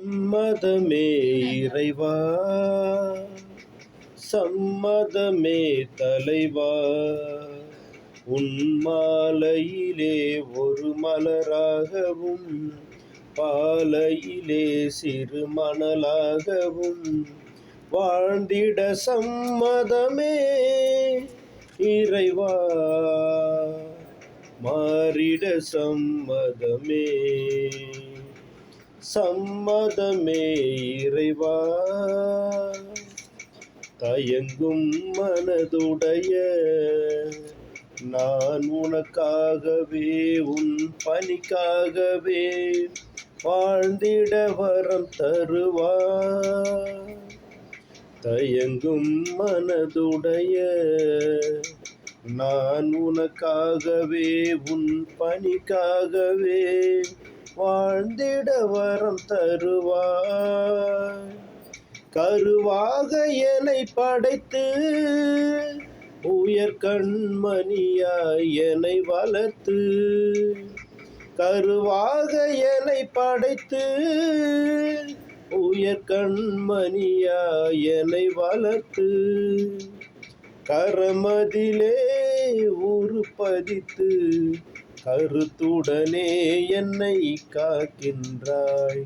சம்மதமே இறைவா சம்மதமே தலைவா. உன் மாலையிலே ஒரு மலராகவும் பாலையிலே சிறு மணலாகவும் வாழ்ந்திட சம்மதமே இறைவா. மாறிட சம்மதமே. சம்மதமே இறைவா. தயங்கும் மனதுடைய நான் உனக்காகவே உன் பணிக்காகவே வாழ்ந்திட வரம் தருவா. தயங்கும் மனதுடைய நான் உனக்காகவே உன் பணிக்காகவே வாழ்ந்திட வரம் தருவாய். கருவாக என்னை படைத்து உயர் கண்மணியாய் என்னை வளர்த்து. கருவாக என்னை படைத்து உயர் கண்மணியாய் என்னை வளர்த்து. கரமதிலே உருப்பதித்து கருத்துடனே என்னை காக்கின்றாய்.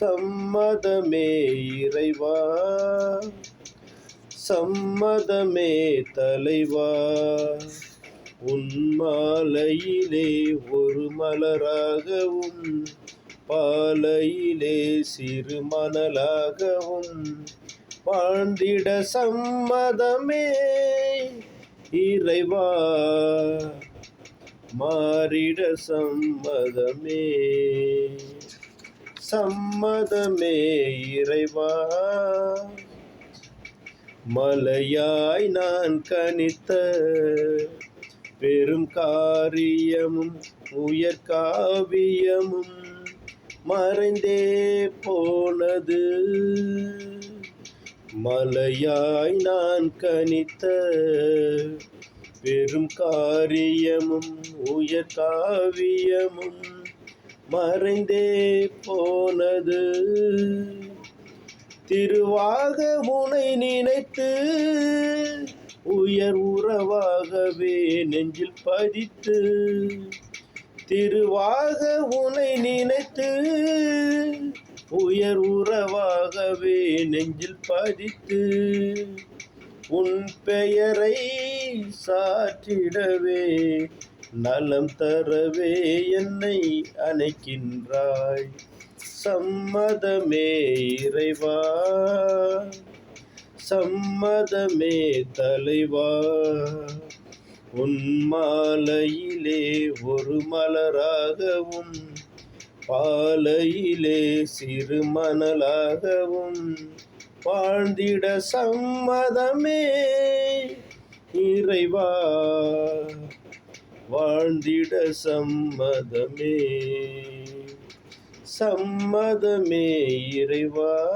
சம்மதமே இறைவா சம்மதமே தலைவா. உன்மாலையிலே ஒரு மலராகவும் பாலையிலே சிறு மணலாகவும் வாழ்ந்திட சம்மதமே இறைவா. மாறிட சம்மதமே. சம்மதமே இறைவா. மலையாய் நான் கணித்த பெரும் காரியமும் உயர் காவியமும் மறைந்தே போனது. மலையாய் நான் கணித்த பெரும் காரியமும் உயர் காவியமும் மறைந்தே போனது. திருவாக முனை நினைத்து உயர் உறவாகவே நெஞ்சில் பதித்து திருவாக உனை நினைத்து உயர் உறவாகவே நெஞ்சில் பதித்து உன் பெயரை சாற்றிடவே நலம் தரவே என்னை அணைக்கின்றாய். சம்மதமே இறைவா சம்மதமே தலைவா. உன் மாலையிலே ஒரு மலராகவும் பாலையிலே சிறு மணலாகவும் வாழ்ந்திட சம்மதமே. இறைவா வாழ்ந்திட சம்மதமே. சம்மதமே இறைவா.